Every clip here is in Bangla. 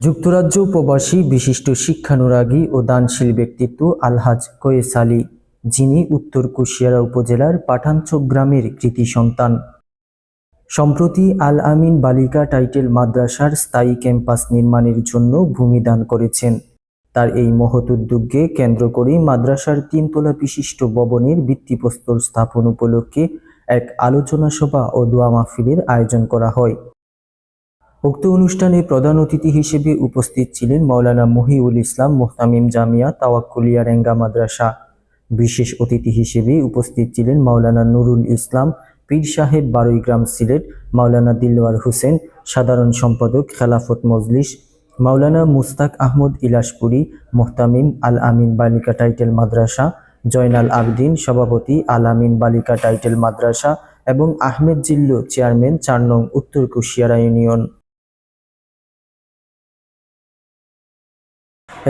যুক্তরাজ্য প্রবাসী বিশিষ্ট শিক্ষানুরাগী ও দানশীল ব্যক্তিত্ব আলহাজ কয়েস আলী, যিনি উত্তর কুশিয়ারা উপজেলার পাঠানচক গ্রামের কৃতি সন্তান। সম্প্রতি আল আমিন বালিকা টাইটেল মাদ্রাসার স্থায়ী ক্যাম্পাস নির্মাণের জন্য ভূমি দান করেছেন। তার এই মহৎ উদ্যোগকে কেন্দ্র করে মাদ্রাসার তিনতলা বিশিষ্ট ভবনের ভিত্তিপ্রস্তর স্থাপন উপলক্ষে এক আলোচনা সভা ও দোয়া মাহফিলের আয়োজন করা হয়। উক্ত অনুষ্ঠানে প্রধান অতিথি হিসেবে উপস্থিত ছিলেন মৌলানা মহিউল ইসলাম মোহতামিম জামিয়া, তাওয়াক্কুলিয়া রেঙ্গা মাদ্রাসা। বিশেষ অতিথি হিসেবে উপস্থিত ছিলেন মাওলানা নুরুল ইসলাম, পীর সাহেব বারুইগ্রাম সিলেট, মাওলানা দিলওয়ার হোসেন, সাধারণ সম্পাদক খেলাফত মজলিস, মাওলানা মুস্তাক আহমদ ইলাসপুরি মোহতামিম আল আমিন বালিকা টাইটেল মাদ্রাসা, জয়নাল আবদিন সভাপতি আল আমিন বালিকা টাইটেল মাদ্রাসা এবং আহমেদ জিল্লু চেয়ারম্যান চার নং উত্তর কুশিয়ারা ইউনিয়ন।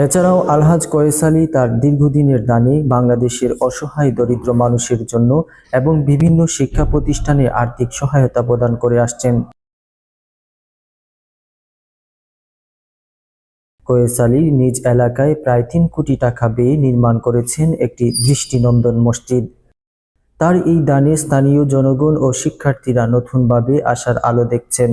এছাড়াও আলহাজ কয়েস আলী তার দীর্ঘদিনের দানে বাংলাদেশের অসহায় দরিদ্র মানুষের জন্য এবং বিভিন্ন শিক্ষা প্রতিষ্ঠানে আর্থিক সহায়তা প্রদান করে আসছেন। কয়েস আলী নিজ এলাকায় প্রায় তিন কোটি টাকা ব্যয়ে নির্মাণ করেছেন একটি দৃষ্টিনন্দন মসজিদ। তার এই দানে স্থানীয় জনগণ ও শিক্ষার্থীরা নতুনভাবে আসার আলো দেখছেন।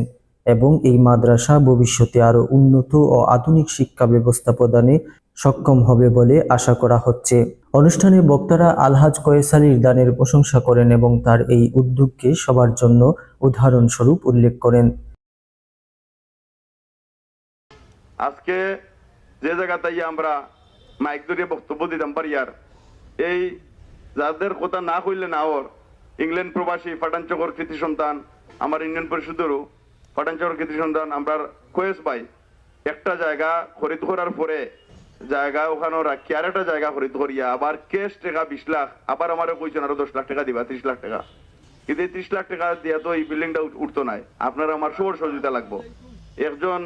এবং এই মাদ্রাসা ভবিষ্যতে আরও উন্নত ও আধুনিক শিক্ষা ব্যবস্থা প্রদানে সক্ষম হবে বলে আশা করা হচ্ছে। অনুষ্ঠানে বক্তারা আলহাজ কয়েস আলীর দানের প্রশংসা করেন এবং তার এই উদ্যোগকে সবার জন্য উদাহরণস্বরূপ উল্লেখ করেন। আজকে যে জায়গাতে আমরা মাইক ধরিয়ে বক্তব্য দিতাম পারি আর এই যাদের কথা না কইলে না ওর, ইংল্যান্ড প্রবাসী ফাটানচকর কৃতি সন্তান, আমার ইউনিয়ন পরিষদেরও ফাটানচকর কৃতি সন্তান আমরা কোয়েস ভাই একটা জায়গা খরিদ করার পরে জায়গা ওখানে রাখি, আর একটা জায়গা খরিদ করিয়া আবার ক্যাশ টাকা বিশ লাখ, আবার আমারও কইছেন আরও দশ লাখ টাকা দিবা, ত্রিশ লাখ টাকা। কিন্তু এই ত্রিশ লাখ টাকা দিয়া তো এই বিল্ডিংটা উঠতো নাই আপনার আমার সবর সহযোগিতা লাগবো। একজন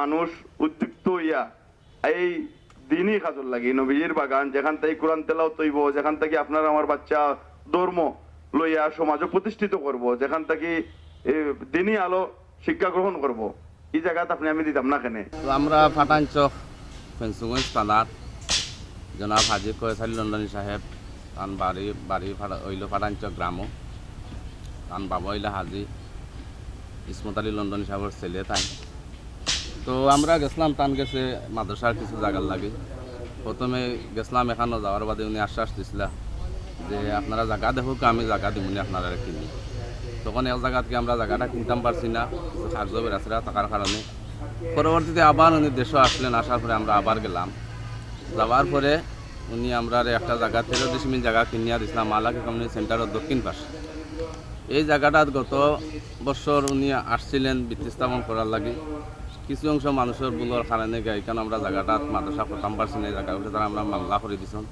মানুষ উদ্যুক্ত হইয়া এই দিনই কাজল লাগে। নবীজির বাগান, যেখান থেকে কোরআন তেলাও তৈব যেখান থেকে আপনার আমার বাচ্চা ধর্ম লইয়া সমাজও প্রতিষ্ঠিত করব, যেখান থেকে দিনই আলো শিক্ষা গ্রহণ করব এই জায়গাতে আপনি আমি দিতাম না কেনে? তো আমরা ফাটাঞ্চক ফেন্সুগঞ্জ থানার জনাব হাজি কয়েসালি লন্ডনী সাহেব, তান বাড়ি বাড়ি ফাটা- হইল ফাটাঞ্চক গ্রামও তান বাবা হইল হাজি, ইসমত আলী লন্ডনী সাহেবের ছেলে তাই। তো আমরা গেছিলাম টান গেছে মাদ্রাসার কিছু জায়গার লাগে। প্রথমে গেছিলাম এখানে যাওয়ার বাদে উনি আশ্বাস দিছিল যে, আপনারা জায়গা দেখুক, আমি জায়গা দিমুনি আপনারা কিনি তখন এক জায়গা থেকে আমরা জায়গাটা কিনতাম পারছি না, সাহায্য রাস্তা থাকার কারণে পরবর্তীতে আবার উনি দেশও আসলেন আসার পরে আমরা আবার গেলাম। যাওয়ার পরে উনি আমরা একটা জায়গা তেরো দশমিক জায়গা কিনিয়া দিয়েছিলাম মালাকি কমিউনিটি সেন্টারের দক্ষিণ পাশে। এই জায়গাটা গত বছর উনি আসছিলেন ভিত্তি স্থাপন করার লাগে। কিছু অংশ মানুষের ভুলের কারণে গাইকান আমরা জায়গাটাত মাদ্রাসা করতাম পারছি না জায়গা উঠে তারা আমরা মামলা করে দিছেন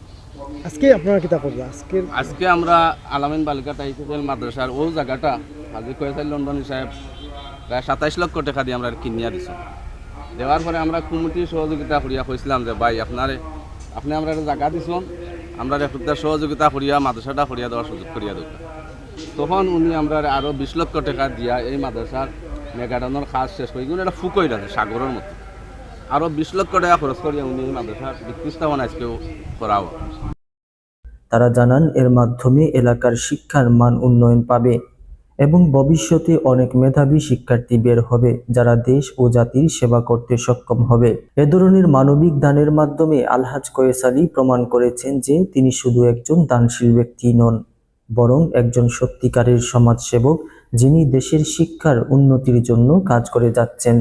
আজকে আপনারা কিতা করবে আজকে আজকে আমরা আলামিন বালিকা টাইটেল মাদ্রাসার ও জায়গাটা হাজি কয়েসাই লন্ডনী সাহেব প্রায় সাতাইশ লক্ষ টাকা দিয়ে আমরা কিনিয়া দিছি দেওয়ার পরে আমরা কমিটির সহযোগিতা করিয়া কইছিলাম যে ভাই আপনারে আপনি আমরা একটা জায়গা দিছেন আমরা একটা সহযোগিতা করিয়া মাদ্রাসাটা করিয়া দেওয়ার সুযোগ করিয়া দেব তখন উনি আমরা আরও বিশ লক্ষ টাকা দিয়া এই মাদ্রাসার মেগাডানোর কাজ শেষ করে এগুলো একটা ফুকই আছে সাগরের মতো। আরও বিশ লক্ষ টাকা খরচ করিয়া উনি মাদ্রাসার ভিত্তি স্থাপন আজকেও করাও তারা জানান, এর মাধ্যমে এলাকার শিক্ষার মান উন্নয়ন পাবে এবং ভবিষ্যতে অনেক মেধাবী শিক্ষার্থী বের হবে যারা দেশ ও জাতির সেবা করতে সক্ষম হবে। এ ধরনের মানবিক দানের মাধ্যমে আলহাজ কয়েস আলী প্রমাণ করেছেন যে তিনি শুধু একজন দানশীল ব্যক্তি নন, বরং একজন সত্যিকারের সমাজসেবক যিনি দেশের শিক্ষার উন্নতির জন্য কাজ করে যাচ্ছেন।